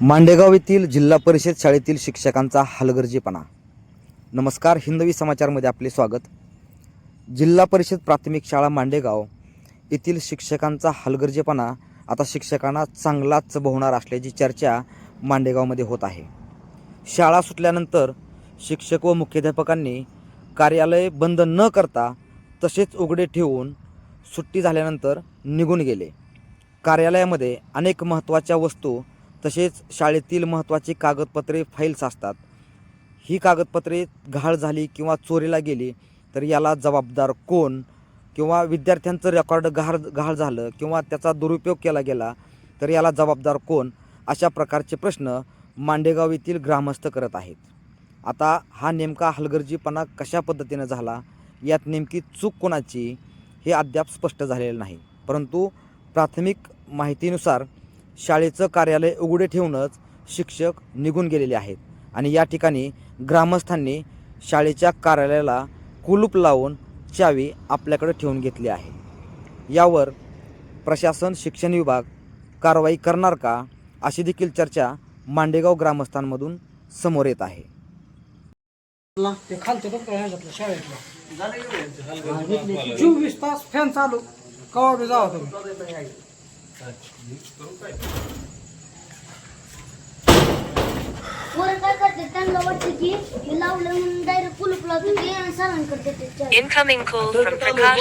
मांडेगाव येथील जिल्हा परिषद शाळेतील शिक्षकांचा हलगर्जीपणा. नमस्कार हिंदवी समाचारमध्ये आपले स्वागत. जिल्हा परिषद प्राथमिक शाळा मांडेगाव येथील शिक्षकांचा हलगर्जीपणा आता शिक्षकांना चांगलाच भोवणार असल्याची चर्चा मांडेगावमध्ये होत आहे. शाळा सुटल्यानंतर शिक्षक व मुख्याध्यापकांनी कार्यालय बंद न करता तसेच उघडे ठेवून सुट्टी झाल्यानंतर निघून गेले. कार्यालयामध्ये अनेक महत्त्वाच्या वस्तू तसेच शाळेतील महत्त्वाची कागदपत्रे फाईल्स असतात. ही कागदपत्रे घाळ झाली किंवा चोरीला गेली तर याला जबाबदार कोण किंवा विद्यार्थ्यांचं रेकॉर्ड घाळ घाळ झालं किंवा त्याचा दुरुपयोग केला गेला तर याला जबाबदार कोण? अशा प्रकारचे प्रश्न मांडेगाव येथील ग्रामस्थ करत आहेत. आता हा नेमका हलगर्जीपणा कशा पद्धतीनं झाला? यात नेमकी चूक कोणाची? हे अद्याप स्पष्ट झालेलं नाही. परंतु प्राथमिक माहितीनुसार शाळेचं कार्यालय उघडे ठेवूनच शिक्षक निघून गेलेले आहेत. आणि या ठिकाणी ग्रामस्थांनी शाळेच्या कार्यालयाला कुलूप लावून चावी आपल्याकडे ठेवून घेतली आहे. यावर प्रशासन शिक्षण विभाग कारवाई करणार का अशी देखील चर्चा मांडेगाव ग्रामस्थांमधून समोर येत आहे. चोवीस तास फॅन चालू. कवा बी जावा तुम्ही. Incoming call from Prakash.